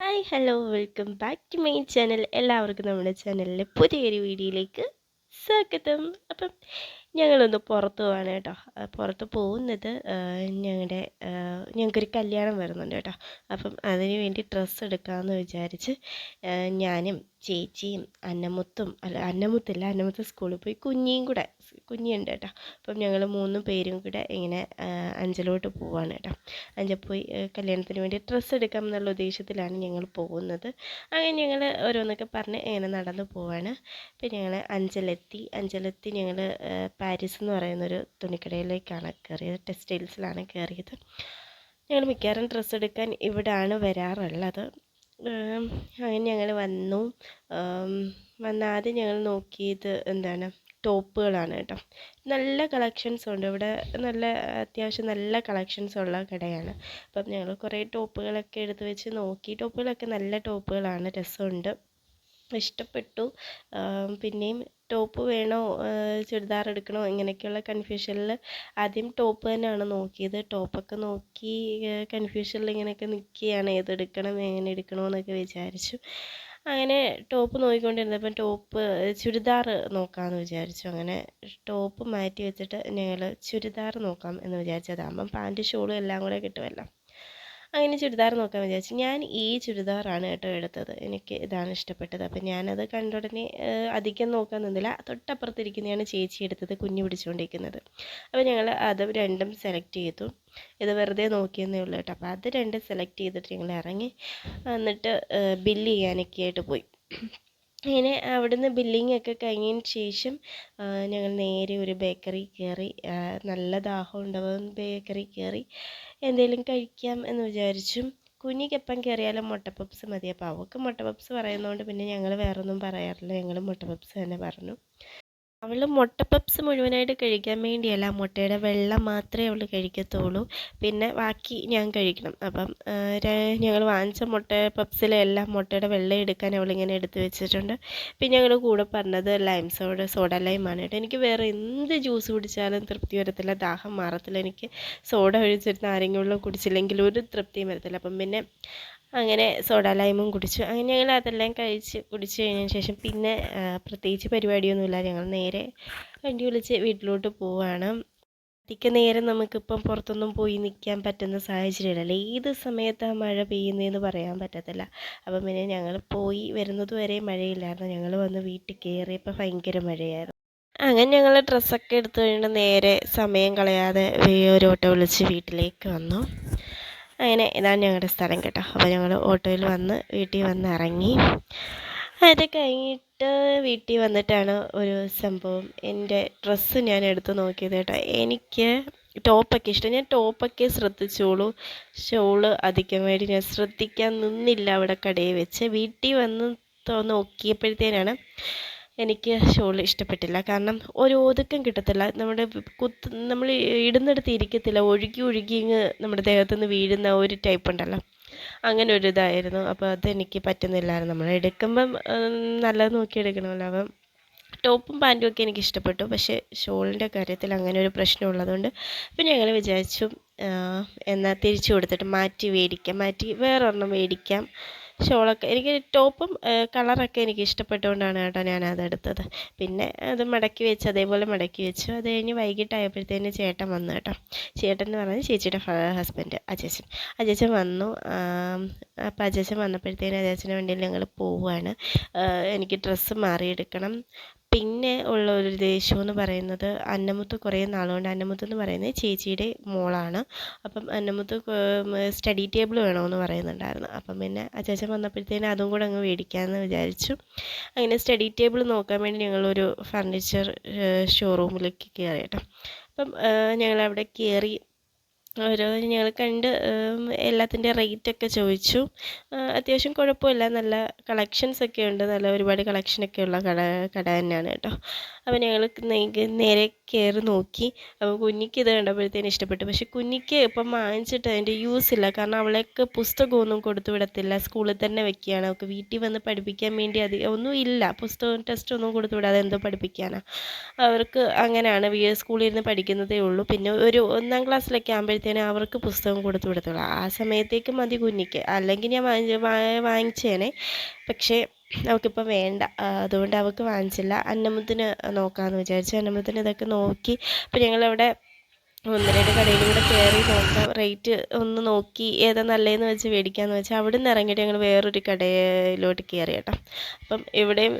Hi hello welcome back to my channel എല്ലാവർക്കും നമ്മുടെ ചാനലിലെ പുതിയൊരു വീഡിയോയിലേക്ക് സ്വാഗതം. അപ്പം ഞങ്ങളൊന്ന് പുറത്ത് പോവാണ് കേട്ടോ പുറത്ത് പോകുന്നത് ഞങ്ങളുടെ ഞങ്ങൾക്കൊരു കല്യാണം വരുന്നുണ്ട് കേട്ടോ. അപ്പം അതിന് വേണ്ടി ഡ്രസ്സ് എടുക്കാമെന്ന് വിചാരിച്ച് ഞാനും ചേച്ചിയും അന്നമുത്തും അല്ല അന്നമുത്തല്ല അന്നമുത്ത് സ്കൂളിൽ പോയി കുഞ്ഞിയും കൂടെ കുഞ്ഞിയുണ്ട് കേട്ടോ. അപ്പം ഞങ്ങൾ മൂന്ന് പേരും കൂടെ ഇങ്ങനെ അഞ്ചലോട്ട് പോവാണ് കേട്ടോ. അഞ്ചൽ പോയി കല്യാണത്തിന് വേണ്ടി ഡ്രസ്സ് എടുക്കാം എന്നുള്ള ഉദ്ദേശത്തിലാണ് ഞങ്ങൾ പോകുന്നത്. അങ്ങനെ ഞങ്ങൾ ഓരോന്നൊക്കെ പറഞ്ഞ് ഇങ്ങനെ നടന്നു പോവാണ്. പിന്നെ ഞങ്ങൾ അഞ്ചലെത്തി അഞ്ചലെത്തി ഞങ്ങൾ പാരീസ് എന്ന് പറയുന്നൊരു തുണിക്കടയിലേക്കാണ് കയറിയത്. ടെക്സ്റ്റൈൽസിലാണ് കയറിയത്. ഞങ്ങൾ മിക്കവാറും ഡ്രസ്സ് എടുക്കാൻ ഇവിടാണ് വരാറുള്ളത്. അങ്ങനെ ഞങ്ങൾ വന്നു. വന്നാദ്യം ആദ്യം ഞങ്ങൾ നോക്കിയത് എന്താണ്? ടോപ്പുകളാണ് കേട്ടോ. നല്ല കളക്ഷൻസ് ഉണ്ട്. ഇവിടെ നല്ല അത്യാവശ്യം നല്ല കളക്ഷൻസ് ഉള്ള കടയാണ്. അപ്പം ഞങ്ങൾ കുറേ ടോപ്പുകളൊക്കെ എടുത്ത് വെച്ച് നോക്കി. ടോപ്പുകളൊക്കെ നല്ല ടോപ്പുകളാണ്. രസമുണ്ട്. ഇഷ്ടപ്പെട്ടു. പിന്നെയും ടോപ്പ് വേണോ ചുരിദാർ എടുക്കണോ ഇങ്ങനെയൊക്കെയുള്ള കൺഫ്യൂഷനിൽ ആദ്യം ടോപ്പ് തന്നെയാണ് നോക്കിയത്. ടോപ്പൊക്കെ നോക്കി കൺഫ്യൂഷനിൽ ഇങ്ങനെയൊക്കെ നിൽക്കുകയാണ് ഏതെടുക്കണം എങ്ങനെ എടുക്കണമെന്നൊക്കെ വിചാരിച്ചു. അങ്ങനെ ടോപ്പ് നോക്കിക്കൊണ്ടിരുന്നപ്പം ടോപ്പ് ചുരിദാർ നോക്കാമെന്ന് വിചാരിച്ചു. അങ്ങനെ ടോപ്പ് മാറ്റി വെച്ചിട്ട് ഞങ്ങൾ ചുരിദാർ നോക്കാം എന്ന് വിചാരിച്ചു അതാകുമ്പം പാന്റ് ഷോളും എല്ലാം കൂടെ കിട്ടുമല്ലോ അങ്ങനെ ചുരിദാർ നോക്കാൻ വിചാരിച്ചു. ഞാൻ ഈ ചുരിദാറാണ് കേട്ടോ എടുത്തത്. എനിക്ക് ഇതാണ് ഇഷ്ടപ്പെട്ടത്. അപ്പം ഞാനത് കണ്ടുടനെ അധികം നോക്കാൻ നിന്നില്ല. തൊട്ടപ്പുറത്തിരിക്കുന്നതാണ് ചേച്ചി എടുത്തത് കുഞ്ഞു പിടിച്ചുകൊണ്ടിരിക്കുന്നത്. അപ്പോൾ ഞങ്ങൾ അത് രണ്ടും സെലക്ട് ചെയ്തു. ഇത് വെറുതെ നോക്കിയെന്നേ ഉള്ളൂ കേട്ടോ. അപ്പോൾ അത് രണ്ടും സെലക്ട് ചെയ്തിട്ട് ഞങ്ങൾ ഇറങ്ങി എന്നിട്ട് ബില്ല് ചെയ്യാനൊക്കെ ആയിട്ട് പോയി. അങ്ങനെ അവിടുന്ന് ബില്ലിംഗ് ഒക്കെ കഴിഞ്ഞതിന് ശേഷം ഞങ്ങൾ നേരെ ഒരു ബേക്കറി കയറി നല്ല ദാഹം ഉണ്ടാവും ബേക്കറി കയറി എന്തെങ്കിലും കഴിക്കാം എന്ന് വിചാരിച്ചു കുഞ്ഞിക്ക് എപ്പം കയറിയാലും മുട്ട പപ്സ് മതി. അപ്പോൾ അവൾക്ക് മുട്ട പപ്സ് പറയുന്നതുകൊണ്ട് പിന്നെ ഞങ്ങൾ വേറൊന്നും പറയാറില്ല. ഞങ്ങൾ മുട്ട പപ്സ് തന്നെ പറഞ്ഞു. അവൾ മുട്ട പപ്സ് മുഴുവനായിട്ട് കഴിക്കാൻ വേണ്ടിയല്ല മുട്ടയുടെ വെള്ളം മാത്രമേ അവൾ കഴിക്കത്തുള്ളൂ. പിന്നെ ബാക്കി ഞാൻ കഴിക്കണം. അപ്പം ഞങ്ങൾ വാങ്ങിച്ച മുട്ട പപ്സിലെ എല്ലാം മുട്ടയുടെ വെള്ളം എടുക്കാൻ അവളിങ്ങനെ എടുത്ത് വെച്ചിട്ടുണ്ട്. പിന്നെ ഞങ്ങൾ കൂടെ പറഞ്ഞത് ലൈം സോഡ സോഡ ലൈമാണ് കേട്ടോ. എനിക്ക് വേറെ എന്ത് ജ്യൂസ് കുടിച്ചാലും തൃപ്തി വരത്തില്ല. ദാഹം മാറത്തില്ല. എനിക്ക് സോഡ ഒഴിച്ചിരുന്ന ആരെങ്കിലും കുടിച്ചില്ലെങ്കിൽ ഒരു തൃപ്തിയും വരത്തില്ല. അപ്പം പിന്നെ അങ്ങനെ സോഡ ലൈമും കുടിച്ചു. അങ്ങനെ ഞങ്ങൾ അതെല്ലാം കഴിച്ച് കുടിച്ച് കഴിഞ്ഞതിന് ശേഷം പിന്നെ പ്രത്യേകിച്ച് പരിപാടിയൊന്നുമില്ല. ഞങ്ങൾ നേരെ വണ്ടി വിളിച്ച് വീട്ടിലോട്ട് പോവുകയാണ് അധിക നേരം നമുക്കിപ്പം പുറത്തൊന്നും പോയി നിൽക്കാൻ പറ്റുന്ന സാഹചര്യമില്ല. ഏത് സമയത്താണ് മഴ പെയ്യുന്നതെന്ന് പറയാൻ പറ്റത്തില്ല. അപ്പം പിന്നെ ഞങ്ങൾ പോയി വരുന്നത് വരെ മഴയില്ലായിരുന്നു. ഞങ്ങൾ വന്ന് വീട്ടിൽ കയറിയപ്പോൾ ഭയങ്കര മഴയായിരുന്നു. അങ്ങനെ ഞങ്ങൾ ഡ്രസ്സൊക്കെ എടുത്തു കഴിഞ്ഞിട്ട് നേരെ സമയം കളയാതെ ഒരു ഓട്ടോ വിളിച്ച് വീട്ടിലേക്ക് വന്നു. അങ്ങനെ ഇതാണ് ഞങ്ങളുടെ സ്ഥലം കേട്ടോ. അപ്പോൾ ഞങ്ങൾ ഓട്ടോയിൽ വന്ന് വീട്ടിൽ വന്ന് ഇറങ്ങി. അത് കഴിഞ്ഞിട്ട് വീട്ടിൽ വന്നിട്ടാണ് ഒരു സംഭവം. എന്റെ ഡ്രസ്സ് ഞാൻ എടുത്ത് നോക്കിയത് കേട്ടോ. എനിക്ക് ടോപ്പൊക്കെ ഇഷ്ടം. ഞാൻ ടോപ്പൊക്കെ ശ്രദ്ധിച്ചോളൂ. ഷോൾ അധികം വേണ്ടി ഞാൻ ശ്രദ്ധിക്കാൻ നിന്നില്ല അവിടെ കടയിൽ വെച്ച്. വീട്ടിൽ വന്ന് നോക്കിയപ്പോഴത്തേനാണ് എനിക്ക് ഷോൾ ഇഷ്ടപ്പെട്ടില്ല. കാരണം ഒരു ഒതുക്കം കിട്ടത്തില്ല. നമ്മുടെ കുത്ത് നമ്മൾ ഇടുന്നിടത്ത് ഇരിക്കത്തില്ല. ഒഴുകി ഒഴുകി ഇങ്ങ് നമ്മുടെ ദേഹത്തു നിന്ന് വീഴുന്ന ഒരു ടൈപ്പ് ഉണ്ടല്ലോ. അങ്ങനെ ഒരു ഇതായിരുന്നു. അപ്പോൾ അതെനിക്ക് പറ്റുന്നില്ലായിരുന്നു. നമ്മൾ എടുക്കുമ്പം നല്ലത് നോക്കി എടുക്കണമല്ലോ. അപ്പം ടോപ്പും പാന്റും ഒക്കെ എനിക്ക് ഇഷ്ടപ്പെട്ടു. പക്ഷേ ഷോളിന്റെ കാര്യത്തിൽ അങ്ങനെ ഒരു പ്രശ്നം ഉള്ളതുകൊണ്ട് പിന്നെ ഞങ്ങൾ വിചാരിച്ചു. എന്നാൽ തിരിച്ചു കൊടുത്തിട്ട് മാറ്റി മേടിക്കാം. മാറ്റി വേറൊരെണ്ണം മേടിക്കാം. ഷോളൊക്കെ. എനിക്ക് ടോപ്പും കളറൊക്കെ എനിക്ക് ഇഷ്ടപ്പെട്ടുകൊണ്ടാണ് കേട്ടോ ഞാൻ അതെടുത്തത് പിന്നെ അത് മടക്കി വെച്ച് അതേപോലെ മടക്കി വെച്ചു. അത് കഴിഞ്ഞ് വൈകിട്ടായപ്പോഴത്തേന് ചേട്ടൻ വന്നു കേട്ടോ. ചേട്ടൻ എന്ന് പറഞ്ഞാൽ ചേച്ചിയുടെ ഹസ്ബൻഡ് അജേച്ചൻ. അജേച്ചൻ വന്നു. അപ്പം അജേച്ചൻ വന്നപ്പോഴത്തേന് അജേച്ചന്റെ വണ്ടിയിൽ ഞങ്ങൾ പോവുകയാണ് എനിക്ക് ഡ്രസ്സ് മാറിയെടുക്കണം. പിന്നെ ഉള്ള ഒരു ദേഷ്യം എന്ന് പറയുന്നത് അന്നമുത്ത് കുറേ നാളുകൊണ്ട് അന്നമുത്ത് എന്ന് പറയുന്നത് ചേച്ചിയുടെ മോളാണ്. അപ്പം അന്നമുത്ത് സ്റ്റഡി ടേബിൾ വേണമെന്ന് പറയുന്നുണ്ടായിരുന്നു. അപ്പം പിന്നെ അച്ചാച്ചൻ വന്നപ്പോഴത്തേനും അതും കൂടെ അങ്ങ് മേടിക്കാമെന്ന് വിചാരിച്ചു. അങ്ങനെ സ്റ്റഡി ടേബിൾ നോക്കാൻ വേണ്ടി ഞങ്ങളൊരു ഫർണിച്ചർ ഷോറൂമിലേക്ക് കയറി കേട്ടോ. അപ്പം ഞങ്ങളവിടെ കയറി ഓരോ ഞങ്ങൾ കണ്ട് എല്ലാത്തിന്റെ റേറ്റൊക്കെ ചോദിച്ചു. അത്യാവശ്യം കുഴപ്പമില്ല. നല്ല കളക്ഷൻസ് ഒക്കെ ഉണ്ട്. നല്ല ഒരുപാട് കളക്ഷനൊക്കെ ഉള്ള കട കട തന്നെയാണ് കേട്ടോ. അപ്പോൾ ഞങ്ങൾ നേരെ കയറി നോക്കി. അപ്പോൾ കുഞ്ഞിക്ക് ഇത് കണ്ടപ്പോഴത്തേനും ഇഷ്ടപ്പെട്ടു. പക്ഷെ കുഞ്ഞിക്ക് ഇപ്പം വാങ്ങിച്ചിട്ട് അതിന്റെ യൂസ് ഇല്ല. കാരണം അവളേക്ക് പുസ്തകമൊന്നും കൊടുത്തു വിടത്തില്ല. സ്കൂളിൽ തന്നെ വെക്കുകയാണ്. അവൾക്ക് വീട്ടിൽ വന്ന് പഠിപ്പിക്കാൻ വേണ്ടി അത് ഒന്നും ഇല്ല. പുസ്തകം ടെസ്റ്റ് ഒന്നും കൊടുത്തു വിടാതെ എന്തോ പഠിപ്പിക്കാനാണ് അവർക്ക് അങ്ങനെയാണ്. സ്കൂളിൽ ഇരുന്ന് പഠിക്കുന്നതേ ഉള്ളൂ. പിന്നെ ഒരു ഒന്നാം ക്ലാസ്സിലൊക്കെ ആകുമ്പോഴത്തേനും അവർക്ക് പുസ്തകം കൊടുത്തു വിടത്തുള്ളൂ ആ സമയത്തേക്ക് മതി കുഞ്ഞിക്ക്. അല്ലെങ്കിൽ ഞാൻ വാങ്ങിച്ചേനെ. പക്ഷേ അവൾക്കിപ്പോൾ വേണ്ട. അതുകൊണ്ട് അവൾക്ക് വാങ്ങിച്ചില്ല. അന്നമ്മത്തിന് നോക്കാമെന്ന് വിചാരിച്ചു. അന്നമ്മത്തിന് ഇതൊക്കെ നോക്കി. അപ്പോൾ ഞങ്ങളവിടെ ഒന്ന് രണ്ട് കൂടെ കയറി നോക്കാം. റേറ്റ് ഒന്ന് നോക്കി ഏതാ നല്ലതെന്ന് വെച്ച് മേടിക്കാമെന്ന് വെച്ചാൽ അവിടെ നിന്ന് ഇറങ്ങിയിട്ട് ഞങ്ങൾ വേറൊരു കടയിലോട്ട് കയറി കേട്ടോ. അപ്പം ഇവിടെയും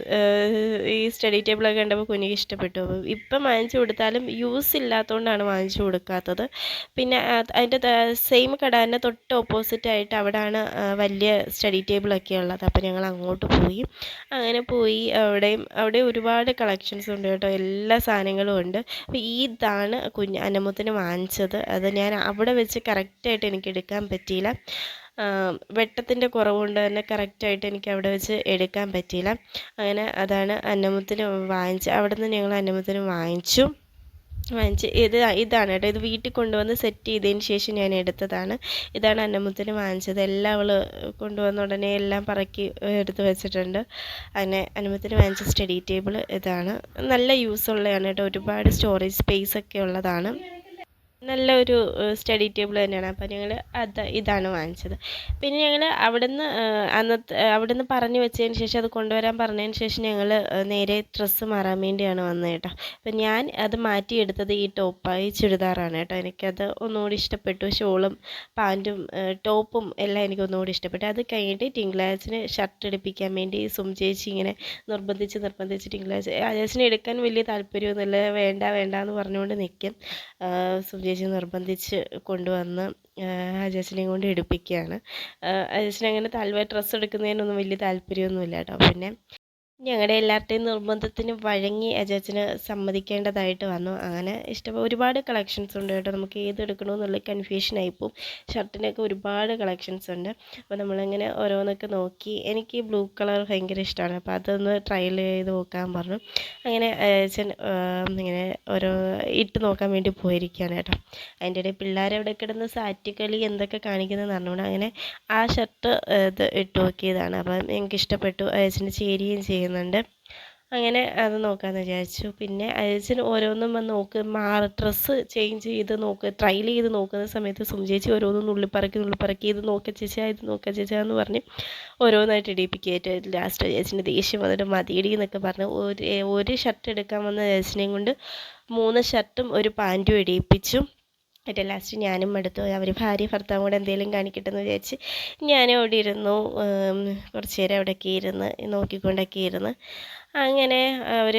ഈ സ്റ്റഡി ടേബിളൊക്കെ കണ്ടപ്പോൾ കുഞ്ഞിക്ക് ഇഷ്ടപ്പെട്ടു. അപ്പം ഇപ്പം വാങ്ങിച്ചു കൊടുത്താലും യൂസ് ഇല്ലാത്തതുകൊണ്ടാണ് വാങ്ങിച്ചു കൊടുക്കാത്തത്. പിന്നെ അതിന്റെ സെയിം കട തന്നെ തൊട്ട് ഓപ്പോസിറ്റ് ആയിട്ട് അവിടെയാണ് വലിയ സ്റ്റഡി ടേബിളൊക്കെ ഉള്ളത്. അപ്പം ഞങ്ങൾ അങ്ങോട്ട് പോയി. അങ്ങനെ പോയി അവിടെയും അവിടെ ഒരുപാട് കളക്ഷൻസ് ഉണ്ട് കേട്ടോ. എല്ലാ സാധനങ്ങളും ഉണ്ട്. അപ്പോൾ ഇതാണ് കുഞ്ഞ് അന്നമുത്തിന് വാങ്ങിച്ചത്. അത് ഞാൻ അവിടെ വെച്ച് കറക്റ്റായിട്ട് എനിക്ക് എടുക്കാൻ പറ്റിയില്ല. വെട്ടത്തിന്റെ കുറവുകൊണ്ട് തന്നെ കറക്റ്റായിട്ട് എനിക്ക് അവിടെ വെച്ച് എടുക്കാൻ പറ്റിയില്ല. അങ്ങനെ അതാണ് അന്നമത്തിന് വാങ്ങിച്ച് അവിടെ നിന്ന് ഞങ്ങൾ അന്നമത്തിന് വാങ്ങിച്ചു. വാങ്ങിച്ച് ഇത് ഇതാണ് കേട്ടോ. ഇത് വീട്ടിൽ കൊണ്ടുവന്ന് സെറ്റ് ചെയ്തതിന് ശേഷം ഞാൻ എടുത്തതാണ്. ഇതാണ് അന്നമുത്തിന് വാങ്ങിച്ചത്. എല്ലാം അവൾ കൊണ്ടുവന്ന ഉടനെ എല്ലാം പറക്കി എടുത്ത് വെച്ചിട്ടുണ്ട്. അങ്ങനെ അന്നമുത്തിന് വാങ്ങിച്ച സ്റ്റഡി ടേബിൾ ഇതാണ്. നല്ല യൂസ് ഉള്ളതാണ് കേട്ടോ. ഒരുപാട് സ്റ്റോറേജ് സ്പേസ് ഒക്കെ ഉള്ളതാണ്. നല്ല ഒരു സ്റ്റഡി ടേബിൾ തന്നെയാണ്. അപ്പോൾ ഞങ്ങൾ അത് ഇതാണ് വാങ്ങിച്ചത്. പിന്നെ ഞങ്ങൾ അവിടുന്ന് അന്നത്തെ അവിടുന്ന് പറഞ്ഞു വെച്ചതിന് ശേഷം അത് കൊണ്ടുവരാൻ പറഞ്ഞതിന് ശേഷം ഞങ്ങൾ നേരെ ഡ്രസ്സ് മാറാൻ വേണ്ടിയാണ് വന്നത് കേട്ടോ. അപ്പം ഞാൻ അത് മാറ്റിയെടുത്തത് ഈ ടോപ്പായി ചുരിദാറാണ് കേട്ടോ. എനിക്കത് ഒന്നുകൂടി ഇഷ്ടപ്പെട്ടു. ഷോളും പാന്റും ടോപ്പും എല്ലാം എനിക്ക് ഒന്നുകൂടി ഇഷ്ടപ്പെട്ടു. അത് കഴിഞ്ഞിട്ട് തിങ്കളാഴ്ചന് ഷർട്ട് എടുപ്പിക്കാൻ വേണ്ടി സും ചേച്ചി ഇങ്ങനെ നിർബന്ധിച്ച് നിർബന്ധിച്ച് തിങ്കളാഴ്ച അജേസിന് എടുക്കാൻ വലിയ താല്പര്യമൊന്നുമില്ല. വേണ്ട വേണ്ട എന്ന് പറഞ്ഞുകൊണ്ട് നിൽക്കും സും ചേച്ചി നിർബന്ധിച്ച് കൊണ്ടുവന്ന് അജേസിനെയും കൊണ്ട് എടുപ്പിക്കുകയാണ്. അജേസിന് അങ്ങനെ തൽവ ഡ്രസ്സ് എടുക്കുന്നതിനൊന്നും വലിയ താല്പര്യമൊന്നുമില്ല കേട്ടോ. പിന്നെ ഞങ്ങളുടെ എല്ലാവരുടെയും നിർബന്ധത്തിന് വഴങ്ങി അജാച്ചന് സമ്മതിക്കേണ്ടതായിട്ട് വന്നു. അങ്ങനെ ഇഷ്ടം ഒരുപാട് കളക്ഷൻസ് ഉണ്ട് കേട്ടോ. നമുക്ക് ഏത് എടുക്കണമെന്നുള്ള കൺഫ്യൂഷൻ ആയിപ്പോവും ഷർട്ടിനൊക്കെ ഒരുപാട് കളക്ഷൻസ് ഉണ്ട്. അപ്പോൾ നമ്മളിങ്ങനെ ഓരോന്നൊക്കെ നോക്കി. എനിക്ക് ബ്ലൂ കളർ ഭയങ്കര ഇഷ്ടമാണ് അപ്പോൾ അതൊന്ന് ട്രയൽ ചെയ്ത് നോക്കാൻ പറഞ്ഞു. അങ്ങനെ അജാച്ചൻ ഇങ്ങനെ ഓരോ ഇട്ട് നോക്കാൻ വേണ്ടി പോയിരിക്കുകയാണ് കേട്ടോ. അതിന്റെ ഇടയിൽ പിള്ളേരവിടെ കിടന്ന് സാറ്റ് കളി എന്തൊക്കെ കാണിക്കുന്നതെന്ന് അറിഞ്ഞുകൊണ്ട് അങ്ങനെ ആ ഷർട്ട് ഇത് ഇട്ട് നോക്കിയതാണ്. അപ്പം എനിക്ക് ഇഷ്ടപ്പെട്ടു. അജാച്ചന്റെ ചേരുകയും ചെയ്യും ചെയ്യുന്നുണ്ട്. അങ്ങനെ അത് നോക്കാമെന്ന് വിചാരിച്ചു. പിന്നെ അയച്ചൻ ഓരോന്നും വന്ന് നോക്ക് മാറി ഡ്രസ്സ് ചേഞ്ച് ചെയ്ത് നോക്ക് ട്രയൽ ചെയ്ത് നോക്കുന്ന സമയത്ത് സുംചേച്ചി ഓരോന്നും നുള്ളിപ്പറക്കി നുള്ളിപ്പറക്കി ഇത് നോക്ക ചേച്ചാ ഇത് നോക്ക ചേച്ചാ എന്ന് പറഞ്ഞ് ഓരോന്നായിട്ട് ഇടിപ്പിക്കുകയായിട്ട് ലാസ്റ്റ് ചേച്ചിന്റെ ദേഷ്യം വന്നിട്ട് മതിയിടി എന്നൊക്കെ പറഞ്ഞ് ഒരു ഒരു ഷർട്ട് എടുക്കാൻ വന്ന ചേച്ചിനെയും കൊണ്ട് മൂന്ന് ഷർട്ടും ഒരു പാന്റും ഇടിയിപ്പിച്ചു. ഏറ്റവും ലാസ്റ്റ് ഞാനും എടുത്തു അവർ ഭാര്യ ഭർത്താവും കൂടെ എന്തെങ്കിലും കാണിക്കട്ടെ എന്ന് വിചാരിച്ച് ഞാനും അവിടെ ഇരുന്നു. കുറച്ച് നേരം അവിടെയൊക്കെ ഇരുന്ന് നോക്കിക്കൊണ്ടൊക്കെ ഇരുന്ന്. അങ്ങനെ അവർ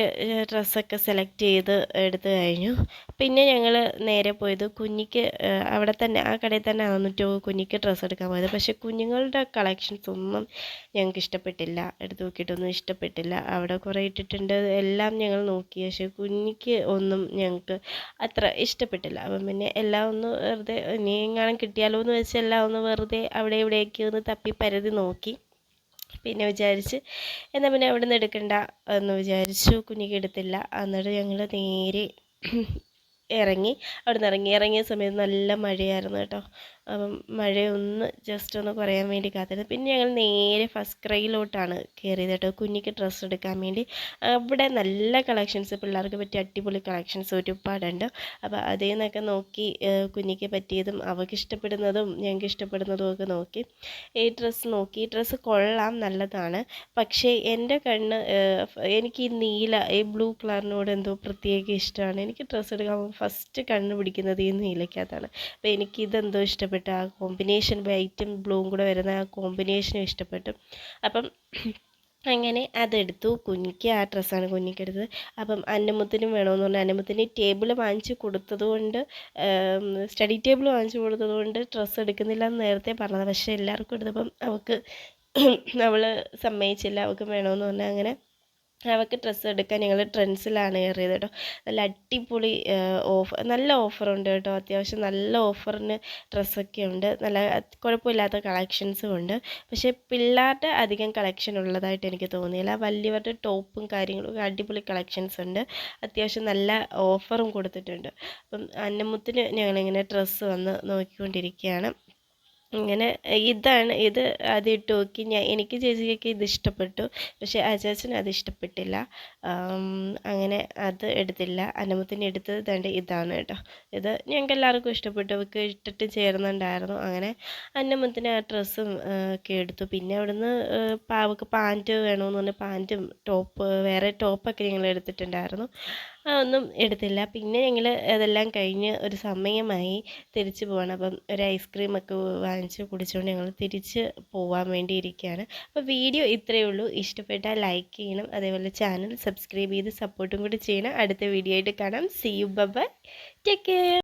ഡ്രസ്സൊക്കെ സെലക്ട് ചെയ്ത് എടുത്തു കഴിഞ്ഞു. പിന്നെ ഞങ്ങൾ നേരെ പോയത് കുഞ്ഞിക്ക് അവിടെ തന്നെ ആ കടയിൽ തന്നെ വന്നിട്ട് കുഞ്ഞിക്ക് ഡ്രസ്സ് എടുക്കാൻ പോയത്. പക്ഷെ കുഞ്ഞുങ്ങളുടെ കളക്ഷൻസ് ഒന്നും ഞങ്ങൾക്ക് ഇഷ്ടപ്പെട്ടില്ല. എടുത്ത് നോക്കിയിട്ടൊന്നും ഇഷ്ടപ്പെട്ടില്ല. അവിടെ കുറേ ഇട്ടിട്ടുണ്ട്. എല്ലാം ഞങ്ങൾ നോക്കി. പക്ഷെ കുഞ്ഞിക്ക് ഒന്നും ഞങ്ങൾക്ക് അത്ര ഇഷ്ടപ്പെട്ടില്ല. അപ്പം പിന്നെ എല്ലാം ഒന്ന് വെറുതെ ഇനി എങ്ങാനും കിട്ടിയാലോ എന്ന് വെച്ച് എല്ലാം ഒന്ന് വെറുതെ അവിടെ ഇവിടെയൊക്കെ ഒന്ന് തപ്പി പരതി നോക്കി. പിന്നെ വിചാരിച്ച് എന്നാൽ പിന്നെ അവിടെ നിന്ന് എടുക്കണ്ട എന്ന് വിചാരിച്ചു. കുഞ്ഞിക്ക് എടുത്തില്ല. എന്നിട്ട് ഞങ്ങൾ നേരെ ഇറങ്ങി. അവിടെ നിന്ന് ഇറങ്ങി. ഇറങ്ങിയ സമയത്ത് നല്ല മഴയായിരുന്നു കേട്ടോ. മഴയൊന്ന് ജസ്റ്റ് ഒന്ന് കുറയാൻ വേണ്ടി കാത്തിരുന്നു. പിന്നെ ഞങ്ങൾ നേരെ ഫസ്റ്റ് ക്രൈയിലോട്ടാണ് കയറിയത് കേട്ടോ. കുഞ്ഞിക്ക് ഡ്രസ്സ് എടുക്കാൻ വേണ്ടി. അവിടെ നല്ല കളക്ഷൻസ് പിള്ളേർക്ക് പറ്റിയ അടിപൊളി കളക്ഷൻസ് ഒരുപാടുണ്ട്. അപ്പോൾ അതിൽ നിന്നൊക്കെ നോക്കി കുഞ്ഞിക്ക് പറ്റിയതും അവൾക്ക് ഇഷ്ടപ്പെടുന്നതും ഞങ്ങൾക്ക് ഇഷ്ടപ്പെടുന്നതും ഒക്കെ നോക്കി. ഈ ഡ്രസ്സ് നോക്കി. ഈ ഡ്രസ്സ് കൊള്ളാം നല്ലതാണ്. പക്ഷേ എന്റെ കണ്ണ് എനിക്ക് ഈ നീല ഈ ബ്ലൂ കളറിനോട് എന്തോ പ്രത്യേക ഇഷ്ടമാണ്. എനിക്ക് ഡ്രസ്സ് എടുക്കാൻ ഫസ്റ്റ് കണ്ണ് പിടിക്കുന്നത് ഈ നീലയ്ക്കകത്താണ്. അപ്പോൾ എനിക്കിതെന്തോ ഇഷ്ടപ്പെട്ടു. ഇഷ്ടപ്പെട്ടു ആ കോമ്പിനേഷൻ വൈറ്റും ബ്ലൂവും കൂടെ വരുന്ന ആ കോമ്പിനേഷനും ഇഷ്ടപ്പെട്ടു. അപ്പം അങ്ങനെ അതെടുത്തു. കുഞ്ഞിക്ക് ആ ഡ്രസ്സാണ് കുഞ്ഞിക്ക് എടുത്തത്. അപ്പം അന്നമുത്തിനും വേണമെന്ന് പറഞ്ഞാൽ അന്നമുത്തിന് ടേബിൾ വാങ്ങിച്ച് കൊടുത്തതുകൊണ്ട് സ്റ്റഡി ടേബിൾ വാങ്ങിച്ച് കൊടുത്തതുകൊണ്ട് ഡ്രസ്സ് എടുക്കുന്നില്ല എന്ന് നേരത്തെ പറഞ്ഞത്. പക്ഷേ എല്ലാവർക്കും എടുത്തപ്പം അവൾക്ക് അവൾ സമ്മതിച്ചില്ല. അവൾക്ക് വേണമെന്ന് പറഞ്ഞാൽ അങ്ങനെ അവൾക്ക് ഡ്രസ്സ് എടുക്കാൻ ഞങ്ങൾ ട്രെൻഡ്സിലാണ് കയറിയത് കേട്ടോ. നല്ല അടിപൊളി ഓഫർ നല്ല ഓഫറുണ്ട് കേട്ടോ. അത്യാവശ്യം നല്ല ഓഫറിന് ഡ്രസ്സൊക്കെ ഉണ്ട്. നല്ല കുഴപ്പമില്ലാത്ത കളക്ഷൻസും ഉണ്ട്. പക്ഷേ പിള്ളേരുടെ അധികം കളക്ഷൻ ഉള്ളതായിട്ട് എനിക്ക് തോന്നിയില്ല. വലിയവരുടെ ടോപ്പും കാര്യങ്ങളും അടിപൊളി കളക്ഷൻസ് ഉണ്ട്. അത്യാവശ്യം നല്ല ഓഫറും കൊടുത്തിട്ടുണ്ട്. അപ്പം അന്നമുത്തിന് ഞങ്ങളിങ്ങനെ ഡ്രസ്സ് വന്ന് നോക്കിക്കൊണ്ടിരിക്കുകയാണ്. ഇങ്ങനെ ഇതാണ് ഇത് ആദ്യം ഇട്ട് നോക്കി ഞാൻ എനിക്ക് ചേച്ചിക്കൊക്കെ ഇത് ഇഷ്ടപ്പെട്ടു. പക്ഷേ അജാച്ചന് അത് ഇഷ്ടപ്പെട്ടില്ല. അങ്ങനെ അത് എടുത്തില്ല. അനമത്തിന് എടുത്തത് തന്നെ ഇതാണ് കേട്ടോ. ഇത് ഞങ്ങൾക്ക് എല്ലാവർക്കും ഇഷ്ടപ്പെട്ടു. അവൾക്ക് ഇട്ടിട്ട് ചേർന്നുണ്ടായിരുന്നു അങ്ങനെ അന്നമത്തിന് ആ ഡ്രസ്സും ഒക്കെ എടുത്തു. പിന്നെ അവിടുന്ന് അവൾക്ക് പാന്റ് വേണമെന്ന് പറഞ്ഞ് പാന്റും ടോപ്പ് വേറെ ടോപ്പൊക്കെ ഞങ്ങൾ എടുത്തിട്ടുണ്ടായിരുന്നു. അതൊന്നും എടുത്തില്ല. പിന്നെ ഞങ്ങൾ അതെല്ലാം കഴിഞ്ഞ് ഒരു സമയമായി തിരിച്ചു പോവാണ്. അപ്പം ഒരു ഐസ്ക്രീം ഒക്കെ വാങ്ങിച്ച് കുടിച്ചുകൊണ്ട് ഞങ്ങൾ തിരിച്ച് പോവാൻ വേണ്ടി ഇരിക്കുകയാണ് അപ്പോൾ വീഡിയോ ഇത്രയേ ഉള്ളൂ. ഇഷ്ടപ്പെട്ടാൽ ലൈക്ക് ചെയ്യണം. അതേപോലെ ചാനൽ സബ്സ്ക്രൈബ് ചെയ്ത് സപ്പോർട്ടും കൂടി ചെയ്യണം. അടുത്ത വീഡിയോ ആയിട്ട് കാണാം. See you bye take care